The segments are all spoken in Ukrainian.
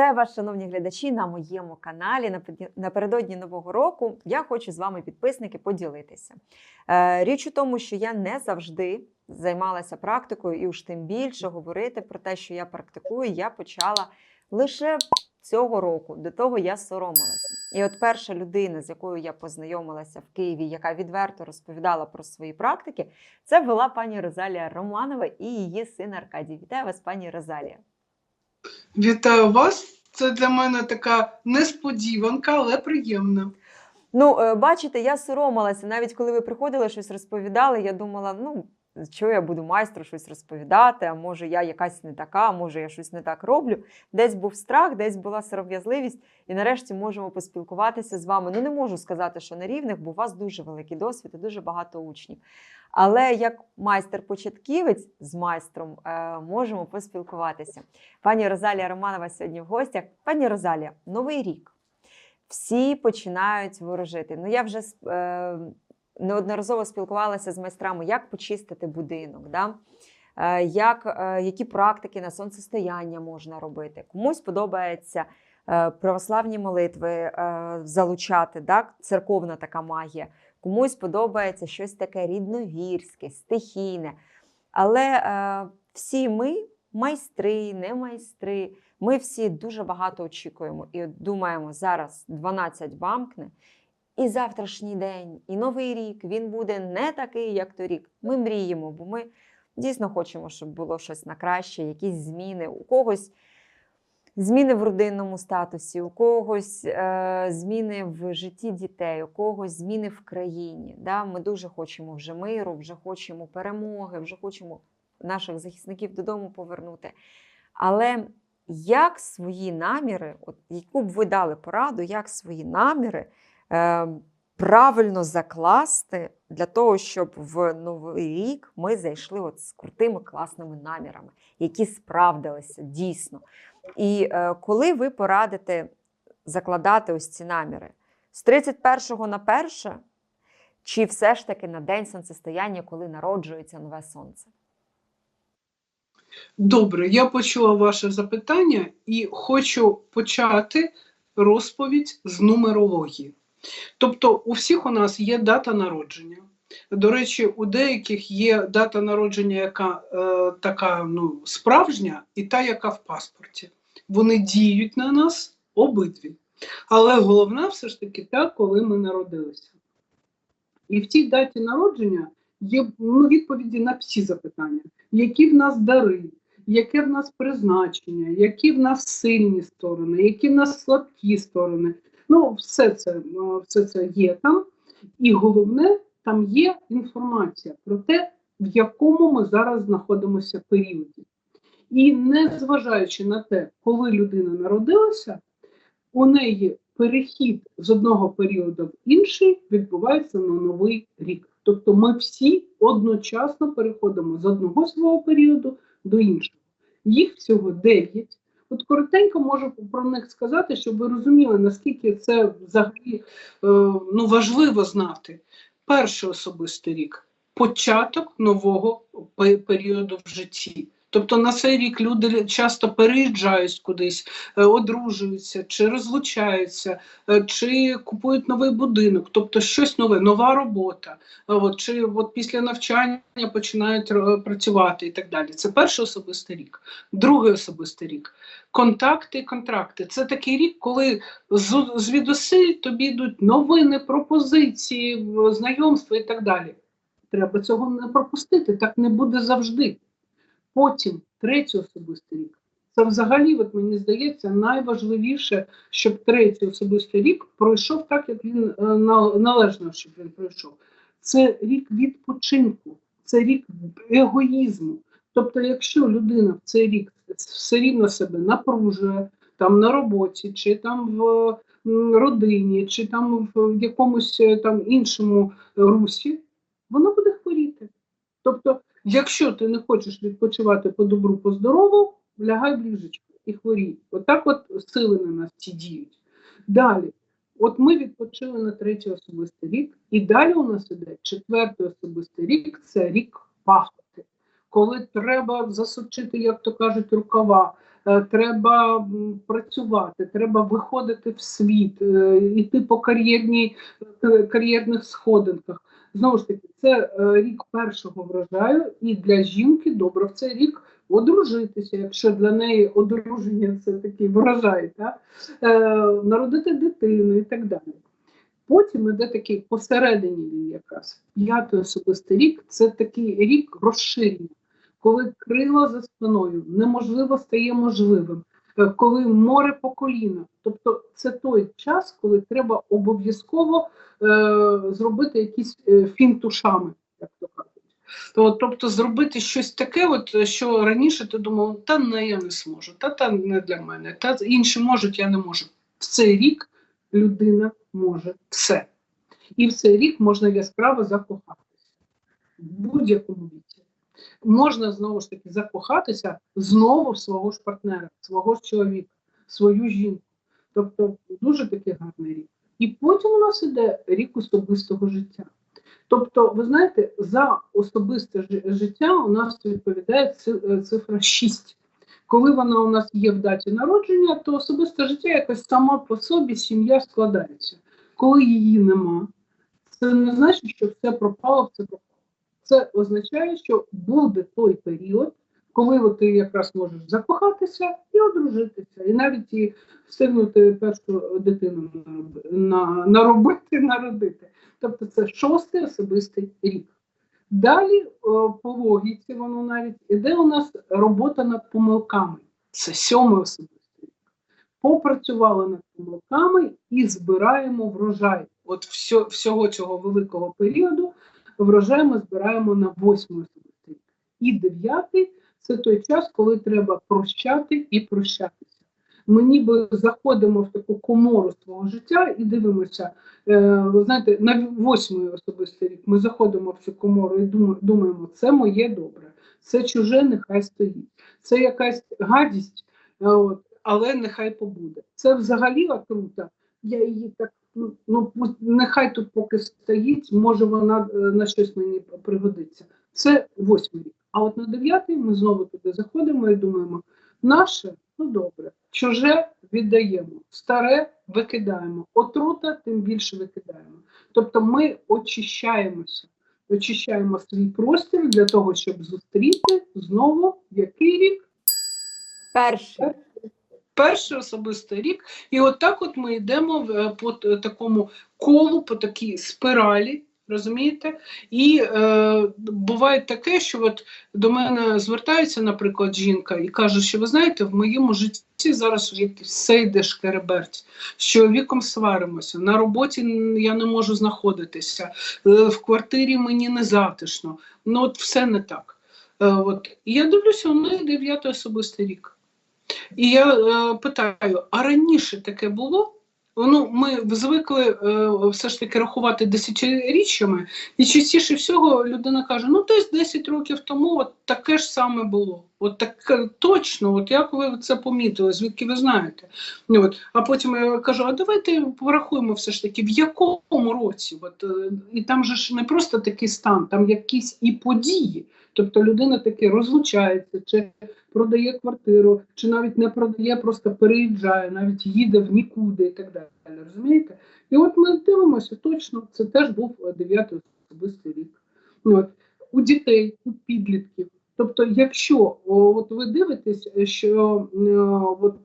Вітаю вас, шановні глядачі, на моєму каналі. Напередодні нового року я хочу з вами, підписники, поділитися. Е, Річ у тому, що я не завжди займалася практикою, і уж тим більше говорити про те, що я практикую, я почала лише цього року. До того я соромилася. І от перша людина, з якою я познайомилася в Києві, яка відверто розповідала про свої практики, це була пані Розалія Романова і її син Аркадій. Вітаю вас, пані Розалія. Вітаю вас. Це для мене така несподіванка, але приємна. Ну, е, бачите, я соромилася. Навіть коли ви приходили щось розповідали, я думала, ну. Що я буду майстру щось розповідати, а може я якась не така, а може я щось не так роблю. Десь був страх, десь була сором'язливість, і нарешті можемо поспілкуватися з вами. Ну не можу сказати, що на рівних, бо у вас дуже великий досвід і дуже багато учнів. Але як майстер-початківець з майстром е, можемо поспілкуватися. Пані Розалія Романова сьогодні в гостях. Пані Розалія, новий рік. Всі починають ворожити. Ну, я вже е, неодноразово спілкувалася з майстрами, як почистити будинок, да? е, як, е, які практики на сонцестояння можна робити. Комусь подобається е, православні молитви залучати, да? церковна така магія. Комусь подобається щось таке рідновірське, стихійне. Але всі ми майстри, не майстри. Ми всі дуже багато очікуємо і думаємо, зараз 12 бамкне, і завтрашній день, і новий рік він буде не такий, як торік. Ми мріємо, бо ми дійсно хочемо, щоб було щось на краще, якісь зміни. У когось зміни в родинному статусі, у когось е, зміни в житті дітей, у когось зміни в країні. Да? Ми дуже хочемо вже миру, вже хочемо перемоги, вже хочемо наших захисників додому повернути. Але як свої наміри, от яку б ви дали пораду, як свої наміри правильно закласти для того, щоб в новий рік ми зайшли от з крутими класними намірами, які справдилися дійсно. І е, коли ви порадите закладати ось ці наміри з 31 на 1, чи все ж таки на день сонцестояння, коли народжується нове сонце? Добре, я почула ваше запитання і хочу почати розповідь з нумерології. Тобто, у всіх у нас є дата народження. До речі, у деяких є дата народження, яка е, така ну, справжня, і та, яка в паспорті. Вони діють на нас обидві. Але головна все ж таки та, коли ми народилися. І в тій даті народження є ну, відповіді на всі запитання, які в нас дари, яке в нас призначення, які в нас сильні сторони, які в нас слабкі сторони. Ну, все це, е, все це є там. І головне, там є інформація про те, в якому ми зараз знаходимося періоді. І незважаючи на те, коли людина народилася, у неї перехід з одного періоду в інший відбувається на новий рік. Тобто ми всі одночасно переходимо з одного свого періоду до іншого. Їх всього 9. От коротенько можу про них сказати, щоб ви розуміли, наскільки це взагалі е, ну, важливо знати. Перший особистий рік початок нового пе- періоду в житті. Тобто на цей рік люди часто переїжджають кудись, е, одружуються чи розлучаються, е, чи купують новий будинок, тобто щось нове, нова робота, е, от, чи от після навчання починають працювати і так далі. Це перший особистий рік. Другий особистий рік контакти і контракти. Це такий рік, коли звідусиль тобі йдуть новини, пропозиції, знайомства і так далі. Треба цього не пропустити, так не буде завжди. Потім третій особистий рік. Це взагалі, от мені здається, найважливіше, щоб третій особистий рік пройшов так, як він е, належно, щоб він пройшов. Це рік відпочинку, це рік егоїзму. Тобто, якщо людина в цей рік все рівно себе напружує там на роботі, чи там в родині, чи там в якомусь е, там іншому русі, вона буде хворіти. Тобто, якщо ти не хочеш відпочивати по добру, по здорову, лягай в і хворій. Отак от сили на нас ці діють. Далі, от ми відпочили на третій особистий рік, і далі у нас іде четвертий особистий рік це рік пахоти. Коли треба засучити, як то кажуть, рукава, е, треба працювати, треба виходити в світ, е, йти по кар'єрній е, кар'єрних сходинках. Знову ж таки, це е, рік першого врожаю, і для жінки добре в цей рік одружитися, якщо для неї одруження це такий врожай, та? Е, народити дитину і так далі. Потім іде такий посередині він якраз п'ятий особистий рік це такий рік розширення, коли крила за спиною неможливо стає можливим, коли море по коліна. Тобто це той час, коли треба обов'язково е, зробити якісь е, фінтушами, як то кажуть. То, тобто зробити щось таке, от, що раніше ти думав, та не, я не зможу, та та не для мене, та інші можуть, я не можу. В цей рік людина може все. І в цей рік можна яскраво закохатися в будь-якому віці. Можна знову ж таки закохатися знову в свого ж партнера, свого ж чоловіка, свою жінку. Тобто дуже такий гарний рік. І потім у нас іде рік особистого життя. Тобто, ви знаєте, за особисте життя у нас відповідає е, цифра 6. Коли вона у нас є в даті народження, то особисте життя якось само по собі сім'я складається. Коли її нема, це не значить, що все пропало, все пропало. Це означає, що буде той період, коли ти якраз можеш закохатися і одружитися, і навіть і встигнути першу дитину нароби- на- наробити, народити. Тобто це шостий особистий рік. Далі, по логіці, воно навіть іде у нас робота над помилками. Це сьомий особистий рік. Попрацювали над помилками і збираємо врожай. От всього цього великого періоду врожай ми збираємо на восьмий рік. І дев'ятий це той час, коли треба прощати і прощатися. Ми ніби заходимо в таку комору свого життя і дивимося. Е, ви знаєте, на восьмий особистий рік ми заходимо в цю комору і дума- думаємо, це моє добре, це чуже, нехай стоїть. Це якась гадість, е, але нехай побуде. Це взагалі отрута. Я її так, ну, ну нехай тут поки стоїть, може вона е, на щось мені пригодиться. Це восьмий рік. А от на дев'ятий ми знову туди заходимо і думаємо, наше, ну добре, чуже віддаємо, старе викидаємо, отрута тим більше викидаємо. Тобто ми очищаємося, очищаємо свій простір для того, щоб зустріти знову який рік? Перший. Перший особистий рік. І от так от ми йдемо е, по такому колу, по такій спиралі. Розумієте? І е, буває таке, що от до мене звертається, наприклад, жінка і каже, що ви знаєте, в моєму житті зараз все йде шкереберть, з чоловіком сваримося, на роботі я не можу знаходитися, е, в квартирі мені не затишно. Ну от все не так. Е, от. І я дивлюся, у неї дев'ятий особистий рік. І я е, питаю: а раніше таке було? Ну, ми звикли е, все ж таки рахувати десятиріччями, і частіше всього людина каже: ну десь 10 років тому от таке ж саме було. От таке точно, от як ви це помітили, звідки ви знаєте? Ну, От. А потім я кажу: а давайте порахуємо все ж таки, в якому році? От, е, і там же ж не просто такий стан, там якісь і події. Тобто людина таки розлучається, чи продає квартиру, чи навіть не продає, просто переїжджає, навіть їде в нікуди і так далі. Розумієте? І от ми дивимося, точно, це теж був е, дев'ятий особистий рік. Ну, От. У дітей, у підлітків. Тобто, якщо от ви дивитесь, е, що е, от,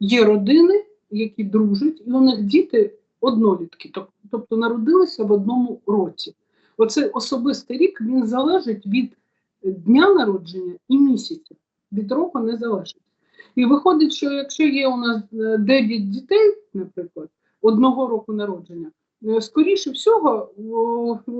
є родини, які дружать, і у них діти однолітки, тобто народилися в одному році. Оцей особистий рік він залежить від дня народження і місяця. Від року не залежить. І виходить, що якщо є у нас 9 дітей, наприклад, одного року народження, е, скоріше всього,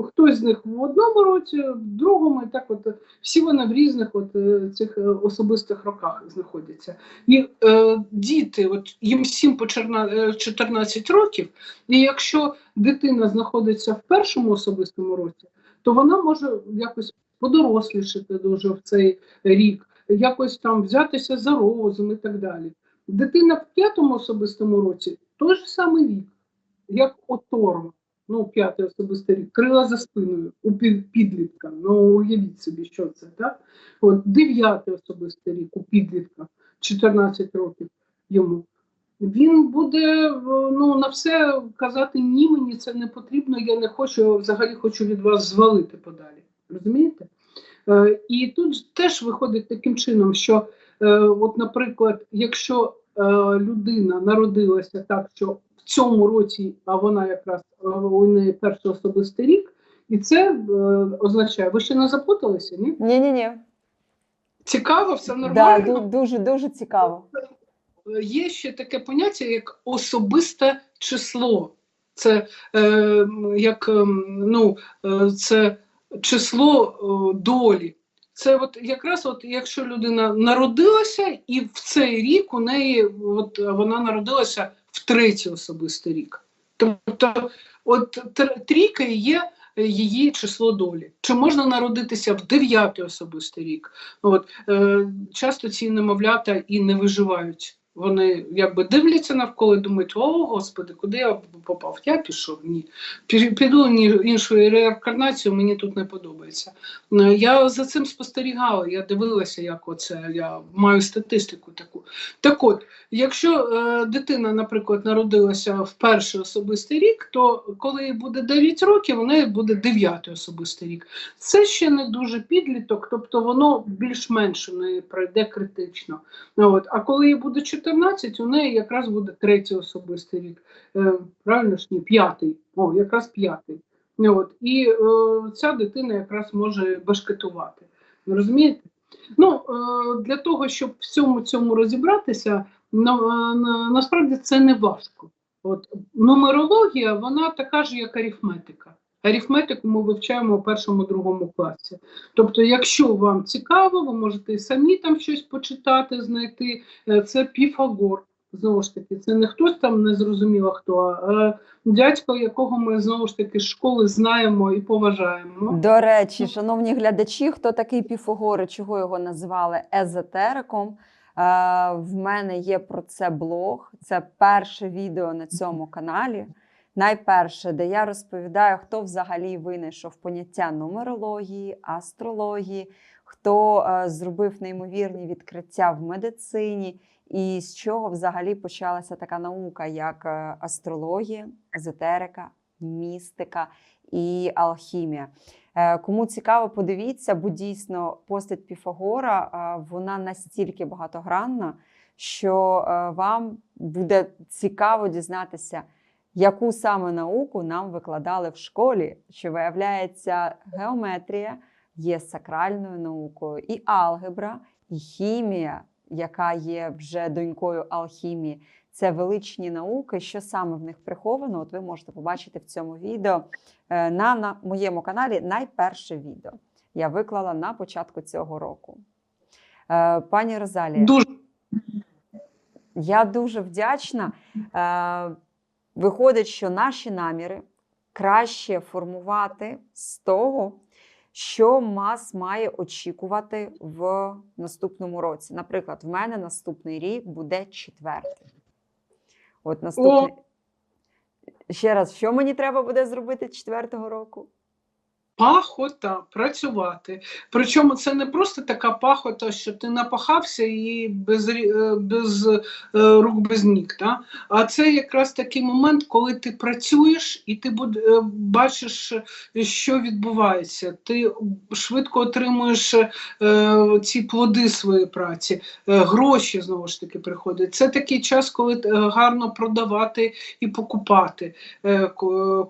хтось з них в одному році, в другому, і так от е, всі вони в різних от, е, цих е, особистих роках знаходяться. І е, діти, от їм всім по черна- е, 14 років, і якщо дитина знаходиться в першому особистому році, то вона може якось подорослішати дуже в цей рік, якось там взятися за розум і так далі. Дитина в п'ятому особистому році той же самий вік, як оторва, ну, п'ятий особистий рік, крила за спиною у підлітка. Ну, уявіть собі, що це, так? От, дев'ятий особистий рік у підлітка. 14 років йому, він буде ну, на все казати ні, мені це не потрібно, я не хочу, я взагалі хочу від вас звалити подалі. Розумієте? Е, І тут теж виходить таким чином, що, е, от, наприклад, якщо е, людина народилася так, що в цьому році, а вона якраз у неї перший особистий рік, і це означає, ви ще не заплуталися, ні? Ні, ні, ні. Цікаво, все нормально. ду- дуже дуже цікаво. Є ще таке поняття, як особисте число. Це е, як ем, ну, це число е, долі. Це от якраз от якщо людина народилася, і в цей рік у неї от, вона народилася в третій особистий рік. Тобто, от тр- трійка є її число долі. Чи можна народитися в дев'ятий особистий рік? От, е, часто ці немовлята і не виживають. Вони якби дивляться навколо і думають, о господи, куди я попав? Я пішов? Ні. Піду іншу реінкарнацію, мені тут не подобається. Е, Я за цим спостерігала, я дивилася, як оце, я маю статистику таку. Так от, якщо е, дитина, наприклад, народилася в перший особистий рік, то коли їй буде 9 років, неї буде 9 особистий рік. Це ще не дуже підліток, тобто воно більш-менш у неї пройде критично. От. А коли їй буде 14, у неї якраз буде третій особистий рік. Е, правильно ж ні, п'ятий. О, якраз п'ятий. От. І е, ця дитина якраз може башкетувати. Розумієте? Ну, е, для того, щоб в цьому розібратися, на, на, насправді це не важко. От, нумерологія, вона така ж, як арифметика. Арифметику ми вивчаємо у першому другому класі. Тобто, якщо вам цікаво, ви можете і самі там щось почитати, знайти. Е, Це Піфагор. Знову ж таки, це не хтось там не зрозуміло хто, а дядько, якого ми знову ж таки з школи знаємо і поважаємо. До речі, шановні глядачі, хто такий Піфагор і чого його називали езотериком? В мене є про це блог. Це перше відео на цьому каналі. Найперше, де я розповідаю, хто взагалі винайшов поняття нумерології, астрології, хто е, зробив неймовірні відкриття в медицині, і з чого взагалі почалася така наука, як е, астрологія, езотерика, містика і алхімія. Е, Кому цікаво, подивіться, бо дійсно постать Піфагора вона настільки багатогранна, що вам буде цікаво дізнатися, яку саме науку нам викладали в школі, що виявляється, геометрія є сакральною наукою, і алгебра, і хімія, яка є вже донькою алхімії. Це величні науки. Що саме в них приховано? От ви можете побачити в цьому відео Е, на, на моєму каналі найперше відео. Я виклала на початку цього року. Е, Пані Розалія, Дуже я дуже вдячна. Виходить, що наші наміри краще формувати з того, що МАС має очікувати в наступному році. Наприклад, в мене наступний рік буде четвертий. От наступний. Ще раз, що мені треба буде зробити четвертого року? Пахота працювати. Причому це не просто така пахота, що ти напахався і без, е, без е, рук без ніг. Да? А це якраз такий момент, коли ти працюєш і ти буд- е, бачиш, що відбувається. Ти швидко отримуєш е, ці плоди своєї праці, е, гроші знову ж таки приходять. Це такий час, коли гарно продавати і покупати, е,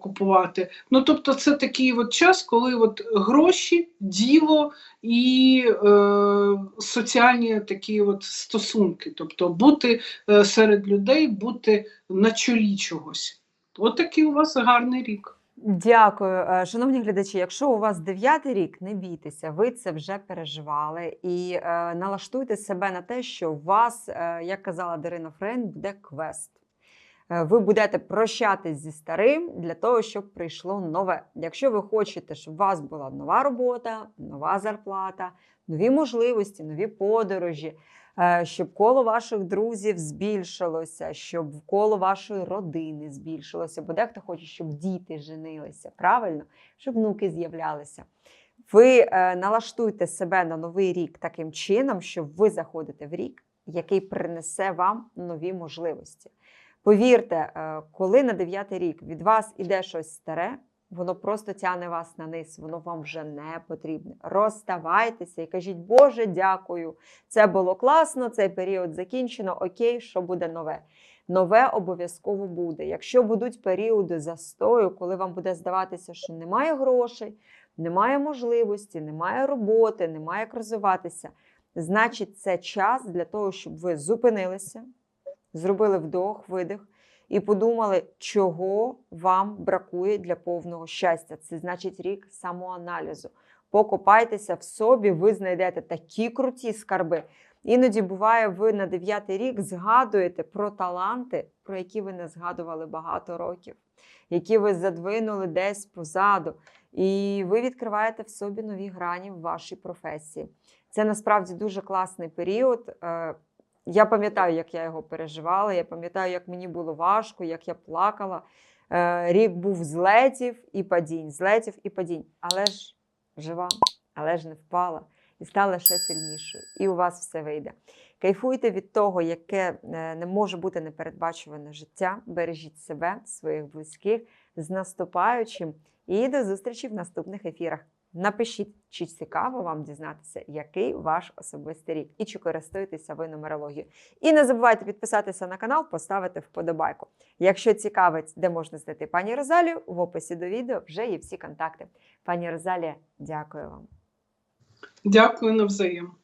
купувати. Ну тобто, це такий от час, коли от гроші, діло і е, соціальні такі от стосунки, тобто бути е, серед людей, бути на чолі чогось. От такий у вас гарний рік. Дякую, Е, шановні глядачі. Якщо у вас дев'ятий рік, не бійтеся, ви це вже переживали і е, налаштуйте себе на те, що у вас, е, як казала Дарина Фрейн, буде квест. Е, Ви будете прощатись зі старим для того, щоб прийшло нове. Якщо ви хочете, щоб у вас була нова робота, нова зарплата, нові можливості, нові подорожі, е, щоб коло ваших друзів збільшилося, щоб коло вашої родини збільшилося, бо дехто хоче, щоб діти женилися, правильно, щоб внуки з'являлися. Ви е, налаштуйте себе на новий рік таким чином, що ви заходите в рік який принесе вам нові можливості. Повірте, е, коли на дев'ятий рік від вас іде щось старе, воно просто тягне вас на низ, воно вам вже не потрібне. Розставайтеся і кажіть, Боже, дякую. Це було класно, цей період закінчено. Окей, що буде нове? Нове обов'язково буде. Якщо будуть періоди застою, коли вам буде здаватися, що немає грошей, немає можливості, немає роботи, немає як розвиватися, значить, це час для того, щоб ви зупинилися, зробили вдох, видих і подумали, чого вам бракує для повного щастя. Це значить рік самоаналізу. Покопайтеся в собі, ви знайдете такі круті скарби. Іноді буває, ви на дев'ятий рік згадуєте про таланти, про які ви не згадували багато років, які ви задвинули десь позаду. І ви відкриваєте в собі нові грані в вашій професії. Це насправді дуже класний період. Я пам'ятаю, як я його переживала. Я пам'ятаю, як мені було важко, як я плакала. Е, Рік був злетів і падінь, злетів і падінь. Але ж жива, але ж не впала і стала ще сильнішою. І у вас все вийде. Кайфуйте від того, яке е, не може бути непередбачуване життя. Бережіть себе, своїх близьких з наступаючим. І до зустрічі в наступних ефірах. Напишіть, чи цікаво вам дізнатися, який ваш особистий рік, і чи користуєтеся ви нумерологією. І не забувайте підписатися на канал, поставити вподобайку. Якщо цікавить, де можна знайти пані Розалію, в описі до відео вже є всі контакти. Пані Розалія, дякую вам. Дякую навзаєм.